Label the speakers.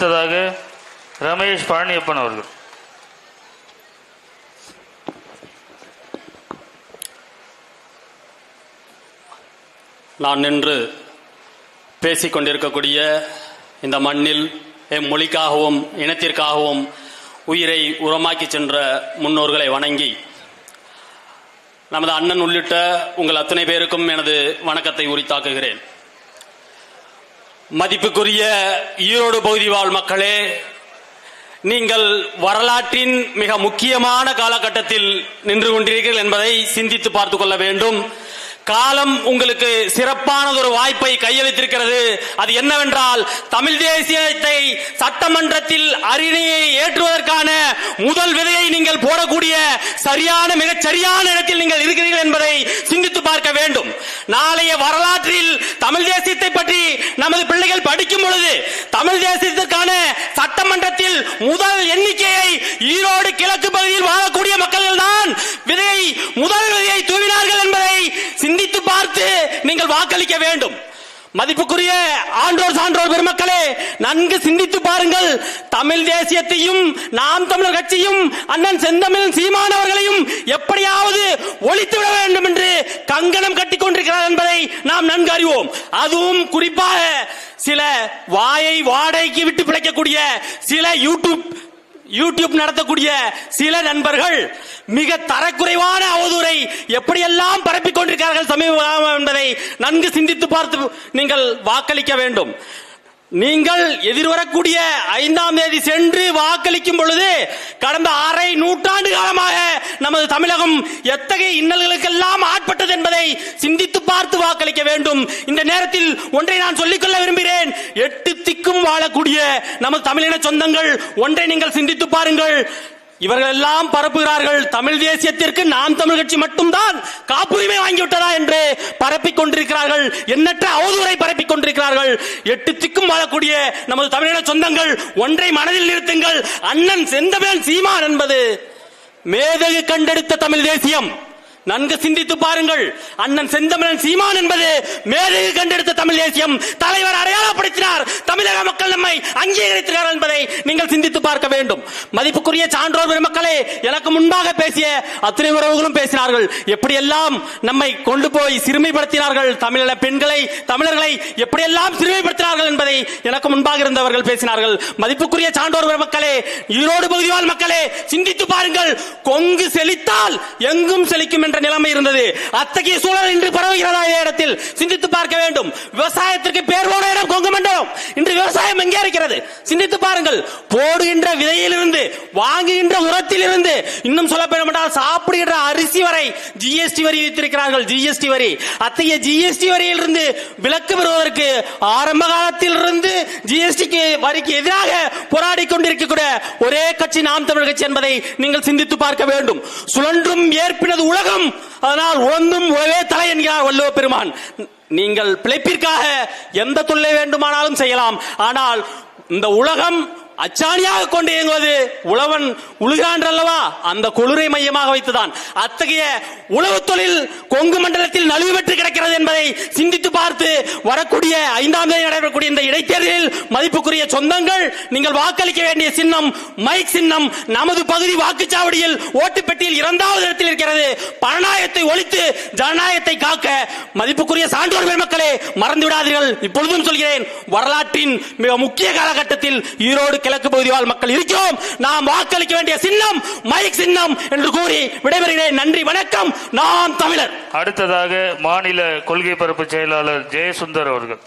Speaker 1: அடுத்ததாக ரமேஷ் பழனியப்பன் அவர்கள்.
Speaker 2: நான் நின்று பேசிக்கொண்டிருக்கக்கூடிய இந்த மண்ணில் எம் மொழிக்காகவும் இனத்திற்காகவும் உயிரை உரமாக்கி சென்ற முன்னோர்களை வணங்கி நமது அண்ணன் உள்ளிட்ட உங்கள் அத்தனை பேருக்கும் எனது வணக்கத்தை உரித்தாக்குகிறேன். மதிப்புக்குரிய ஈரோடு பகுதி வாழ் மக்களே நீங்கள் வரலாற்றின் மிக முக்கியமான காலகட்டத்தில் நின்று கொண்டீர்கள் என்பதை சிந்தித்து பார்த்துக் கொள்ள வேண்டும். காலம் உங்களுக்கு சிறப்பானதொரு வாய்ப்பை கையளித்திருக்கிறது. அது என்னவென்றால் தமிழ் தேசியத்தை சட்டமன்றத்தில் அரியணையை ஏற்றுவதற்கான முதல் விதையை நீங்கள் போடக்கூடிய சரியான மிகச் சரியான இடத்தில் நீங்கள் இருக்கிறீர்கள் என்பதை சிந்தித்து பார்க்க வேண்டும். நாளைய வரலாற்றில் தமிழ் தேசியத்தை பற்றி நமது பிள்ளைகள் படிக்கும் பொழுது தமிழ் தேசியத்திற்கான சட்டமன்றத்தில் முதல் எண்ணிக்கையை ஈரோடு கிழக்கு பகுதியில் வாழக்கூடிய மக்கள் தான் விதையை முதல் விதையை தூவினார்கள் என்பதை சிந்தித்து பார்த்து நீங்கள் வாக்களிக்க வேண்டும். மதிப்புக்குரிய ஆண்டோர் சான்றோர் பெருமக்களே நன்கு சிந்தித்து பாருங்கள். தமிழ் தேசியத்தையும் நாம் தமிழர் கட்சியும் அண்ணன் செந்தமிழ் சீமானவர்களையும் எப்படியாவது ஒழித்துவிட வேண்டும் என்று கங்கணம் கட்டிக் கொண்டிருக்கிறார் நாம் நன்கு அறிவோம் அதுவும் குறிப்பாக சில வாயை வாடகைக்கு விட்டு பிழைக்கக்கூடிய சில யூடியூப் யூடியூப் நடத்தக்கூடிய சில நண்பர்கள் மிக தரக்குறைவான அவதூறை எப்படியெல்லாம் பரப்பிக் கொண்டிருக்கிறார்கள் சமீபம் என்பதை நன்கு சிந்தித்து பார்த்து நீங்கள் வாக்களிக்க வேண்டும். நீங்கள் எதிர்வரக்கூடிய ஐந்தாம் தேதி சென்று வாக்களிக்கும் பொழுது கடந்த அரை நூற்றாண்டு காலமாக நமது தமிழகம் எத்தகைய இன்னல்களுக்கெல்லாம் ஆட்பட்டது என்பதை சிந்தித்து பார்த்து வாக்களிக்க வேண்டும். இந்த நேரத்தில் ஒன்றை நான் சொல்லிக்கொள்ள விரும்புகிறேன். எட்டு திக்கும் வாழக்கூடிய நமது தமிழின சொந்தங்கள் ஒன்றை நீங்கள் சிந்தித்து பாருங்கள். இவர்கள் எல்லாம் பரப்புகிறார்கள். தமிழ் தேசியத்திற்கு நாம் தமிழ் கட்சி மட்டும்தான் காப்புரிமை வாங்கிவிட்டதா என்று பரப்பிக் கொண்டிருக்கிறார்கள். எண்ணற்ற அவதூறை பரப்பிக் கொண்டிருக்கிறார்கள். எட்டு திக்கும் வாழக்கூடிய நமது தமிழின சொந்தங்கள் ஒன்றை மனதில் நிறுத்துங்கள். அண்ணன் செந்தமிழன் சீமான் என்பது மேதகு கண்டெடுத்த தமிழ் தேசியம். நன்கு சிந்தித்து பாருங்கள். அண்ணன் செந்தமிழன் சீமான் என்பது மேலே கண்டெடுத்த தமிழ் தேசியம். தலைவர் அடையாளப்படுத்தினார். தமிழக மக்கள் நம்மை அங்கீகரித்தார் என்பதை நீங்கள் சிந்தித்து பார்க்க வேண்டும். மதிப்புக்குரிய சான்றோர் பெருமக்களே எனக்கு முன்பாக பேசிய அத்தனை உறவுகளும் பேசினார்கள். எப்படியெல்லாம் நம்மை கொண்டு போய் சிறுமைப்படுத்தினார்கள்? தமிழக பெண்களை தமிழர்களை எப்படியெல்லாம் சிறுமைப்படுத்தினார்கள் என்பதை எனக்கு முன்பாக இருந்தவர்கள் பேசினார்கள். மதிப்புக்குரிய சான்றோர் பெருமக்களே ஈரோடு பகுதிவாழ் மக்களே சிந்தித்து பாருங்கள். கொங்கு செழித்தால் எங்கும் செழிக்கும் என்ற நிலைமை இருந்தது. அத்தகைய சூழல் இன்று பரவுகிறதா இடத்தில் சிந்தித்து பார்க்க வேண்டும். விவசாயத்திற்கு பேர் போன இடம் கொங்கு மண்டலம். இன்று விவசாயம் எங்கே இருக்கிறது? சிந்தித்து பாருங்கள். போடுகின்ற விதையிலிருந்து வாங்குகின்ற உரத்திலிருந்து இன்னும் சொல்ல வேண்டுமென்றால் சாப்பிடுகின்ற அரிசி வரை ஜிஎஸ்டி வரி வைத்திருக்கிறார்கள் ஜிஎஸ்டி வரி. அத்தகைய ஜிஎஸ்டி வரியிலிருந்து விலக்கு பெறுவதற்கு ஆரம்ப காலத்தில் இருந்து ஜிஎஸ்டிக்கு வரிக்கு எதிராக போராடி கொண்டிருக்கக்கூடிய ஒரே கட்சி நாம் தமிழ் கட்சி என்பதை நீங்கள் சிந்தித்து பார்க்க வேண்டும். சுழன்றும் ஏற்பினது உலகம். அதனால் உழந்தும் ஒரே தலை என்கிறார் வள்ளுவ பெருமான். நீங்கள் பிழைப்பிற்காக எந்த தொல்லை வேண்டுமானாலும் செய்யலாம். ஆனால் இந்த உலகம் அச்சாணியாக கொண்டு இயங்குவது உழவன் உழுகிறான் அல்லவா அந்த குளிரை மையமாக வைத்துதான். அத்தகைய உழவு தொழில் கொங்கு மண்டலத்தில் நழுவு பெற்று கிடக்கிறது என்பதை சிந்தித்து பார்த்து வரக்கூடிய ஐந்தாம் தேதி நடைபெறக்கூடிய இந்த இடைத்தேர்தலில் மதிப்புக்குரிய சொந்தங்கள் நீங்கள் வாக்களிக்க வேண்டிய சின்னம் மைக் சின்னம் நமது பகுதி வாக்குச்சாவடியில் ஓட்டுப்பெட்டியில் இரண்டாவது இடத்தில் இருக்கிறது. பணநாயகத்தை ஒழித்து ஜனநாயகத்தை காக்க மதிப்புக்குரிய சான்றோர் பெருமக்களே மறந்து விடாதீர்கள் இப்பொழுதும் சொல்கிறேன் வரலாற்றின் மிக முக்கிய காலகட்டத்தில் ஈரோடு கிழக்கு பகுதி வாழ் மக்கள் இருக்கிறோம். நாம் வாக்களிக்க வேண்டிய சின்னம் மைக் சின்னம் என்று கூறி விடைபெறுகிறேன். நன்றி வணக்கம். நாம் தமிழர்.
Speaker 1: அடுத்ததாக மாநில கொள்கை பரப்பு செயலாளர் ஜெயசுந்தர் அவர்கள்.